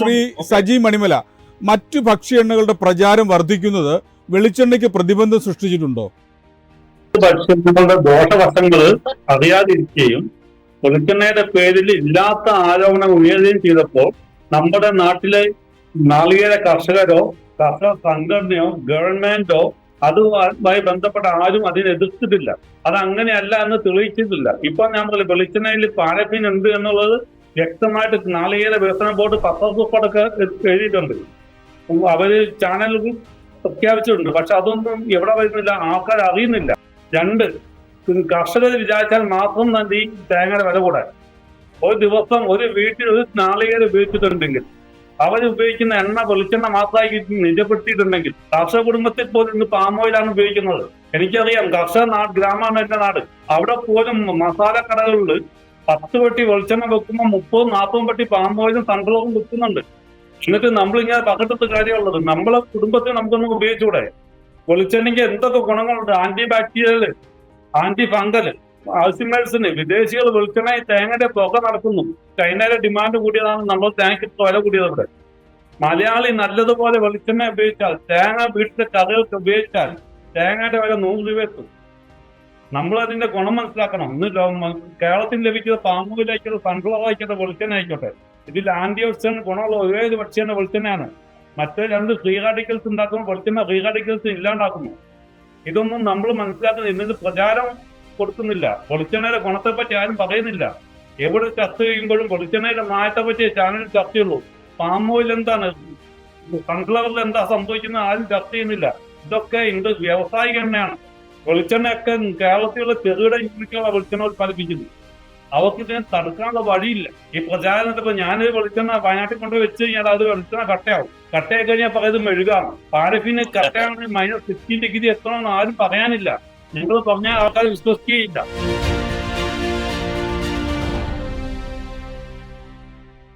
ശ്രീ സജി മണിമല മറ്റു ഭക്ഷ്യ എണ്ണകളുടെ പ്രചാരം വർദ്ധിക്കുന്നത് വെളിച്ചെണ്ണയ്ക്ക് പ്രതിബന്ധം സൃഷ്ടിച്ചിട്ടുണ്ടോ? ഭക്ഷ്യങ്ങളുടെ ദോഷവശങ്ങൾ അറിയാതിരിക്കുകയും വെളിച്ചെണ്ണയുടെ പേരിൽ ഇല്ലാത്ത ആരോപണം ഉയരുകയും ചെയ്തപ്പോൾ നമ്മുടെ നാട്ടിലെ നാളികേര കർഷകരോ കർഷക സംഘടനയോ ഗവൺമെന്റോ അതുമായി ബന്ധപ്പെട്ട ആരും അതിനെ എതിർത്തിട്ടില്ല. അത് അങ്ങനെയല്ല എന്ന് തെളിയിച്ചിട്ടില്ല. ഇപ്പൊ ഞാൻ പറയും വെളിച്ചെണ്ണയിൽ പാരഫിൻ ഉണ്ട് എന്നുള്ളത് വ്യക്തമായിട്ട് നാളികേര വികസന ബോർഡ് പത്രസൂപ്പടൊക്കെ എഴുതിയിട്ടുണ്ട്. ഉം അവർ ചാനലുകൾ പ്രഖ്യാപിച്ചിട്ടുണ്ട്. പക്ഷെ അതൊന്നും എവിടെ വരുന്നില്ല ആൾക്കാർ അറിയുന്നില്ല. രണ്ട് കർഷകർ വിചാരിച്ചാൽ മാത്രം തന്നെ ഈ തേങ്ങയുടെ വില കൂടാൻ. ഒരു ദിവസം ഒരു വീട്ടിൽ ഒരു നാളികേരം ഉപയോഗിച്ചിട്ടുണ്ടെങ്കിൽ അവർ ഉപയോഗിക്കുന്ന എണ്ണ വെളിച്ചെണ്ണ മാത്രമായി നിജപ്പെടുത്തിയിട്ടുണ്ടെങ്കിൽ കർഷക കുടുംബത്തിൽ പോലും ഇന്ന് പാം ഓയിലാണ് ഉപയോഗിക്കുന്നത്. എനിക്കറിയാം കർഷക നാട് ഗ്രാമമാണ് എന്റെ നാട്. അവിടെ പോലും മസാല കടകളിൽ പത്ത് പെട്ടി വെളിച്ചെണ്ണ വെക്കുമ്പോൾ മുപ്പതും നാൽപ്പതും പെട്ടി പാമ്പോയിലും സൺഫ്ലവറും വെക്കുന്നുണ്ട്. എന്നിട്ട് നമ്മളിങ്ങനെ പകട്ടത്ത് കാര്യമുള്ളത്. നമ്മളെ കുടുംബത്തിന് നമുക്കൊന്ന് ഉപയോഗിച്ചുകൂടെ വെളിച്ചെണ്ണയ്ക്ക് എന്തൊക്കെ ഗുണങ്ങളുണ്ട്? ആന്റി ബാക്ടീരിയൽ ആന്റി ഫംഗൽ ആൽസിമേഴ്സിന് വിദേശികൾ വെളിച്ചെണ്ണ തേങ്ങയുടെ പുക നടക്കുന്നു ചൈനയുടെ ഡിമാൻഡ് കൂടിയതാണ്. നമ്മൾ തേങ്ങയ്ക്ക് വില കൂടിയത് ഇവിടെ മലയാളി നല്ലതുപോലെ വെളിച്ചെണ്ണ ഉപയോഗിച്ചാൽ തേങ്ങ വീട്ടിലെ കറികൾക്ക് ഉപയോഗിച്ചാൽ തേങ്ങയുടെ വില നൂറ് രൂപ എത്തും. നമ്മൾ അതിന്റെ ഗുണം മനസ്സിലാക്കണം. ഇന്ന് കേരളത്തിൽ ലഭിക്കുന്ന ആയിക്കോട്ടെ സൺഫ്ലവർ ആയിക്കോട്ടെ വെളിച്ചെണ്ണ ആയിക്കോട്ടെ. ഇതിൽ ആന്റി ഓക്സിഡന്റ് ഗുണമുള്ള ഒരേ ഒരു ഭക്ഷ്യാണ് വെളിച്ചെണ്ണയാണ്. മറ്റേ രണ്ട് ഫ്രീ റാഡിക്കൽസ് ഉണ്ടാക്കുമ്പോൾ വെളിച്ചെണ്ണ ഫ്രീ റാഡിക്കൽസ് ഇല്ലാണ്ടാക്കുന്നു. ഇതൊന്നും നമ്മൾ മനസ്സിലാക്കുന്നത് ഇന്നിത് പ്രചാരം കൊടുക്കുന്നില്ല. വെളിച്ചെണ്ണയുടെ ഗുണത്തെ പറ്റി ആരും പറയുന്നില്ല. എവിടെ ചർച്ച ചെയ്യുമ്പോഴും വെളിച്ചെണ്ണയുടെ മായത്തെ പറ്റി ചാനലിൽ ചർച്ചയുള്ളൂ പാം ഓയിൽ എന്താണ് സൺഫ്ലവറിൽ എന്താ സംഭവിക്കുന്നത് ആരും ചർച്ച ചെയ്യുന്നില്ല. ഇതൊക്കെ ഇന്ത് വ്യവസായിക എണ്ണയാണ്. വെളിച്ചെണ്ണയൊക്കെ കേരളത്തിലുള്ള ചെറുകിട യൂണിറ്റുകളാണ് വെളിച്ചെണ്ണ ഉത്പാദിപ്പിക്കുന്നത് അവർക്ക് ഇതിനെ തടുക്കാനുള്ള വഴിയില്ല. ഈ പ്രചാരണത്തിൽ ഞാൻ വെളിച്ചെണ്ണ വയനാട്ടിൽ കൊണ്ട് വെച്ച് കഴിഞ്ഞാൽ അത് വെളിച്ചെണ്ണ കട്ടയാവും. കട്ടയായി കഴിഞ്ഞാൽ പറയുന്നത് മെഴുകാണ്. പാരഫിന് കട്ടയാണെങ്കിൽ മൈനസ് സിക്സ്റ്റീൻ ഡിഗ്രി എത്തണമെന്ന് ആരും പറയാനില്ല. നിങ്ങൾ പറഞ്ഞാൽ ആൾക്കാർ വിശ്വസിക്കുകയില്ല.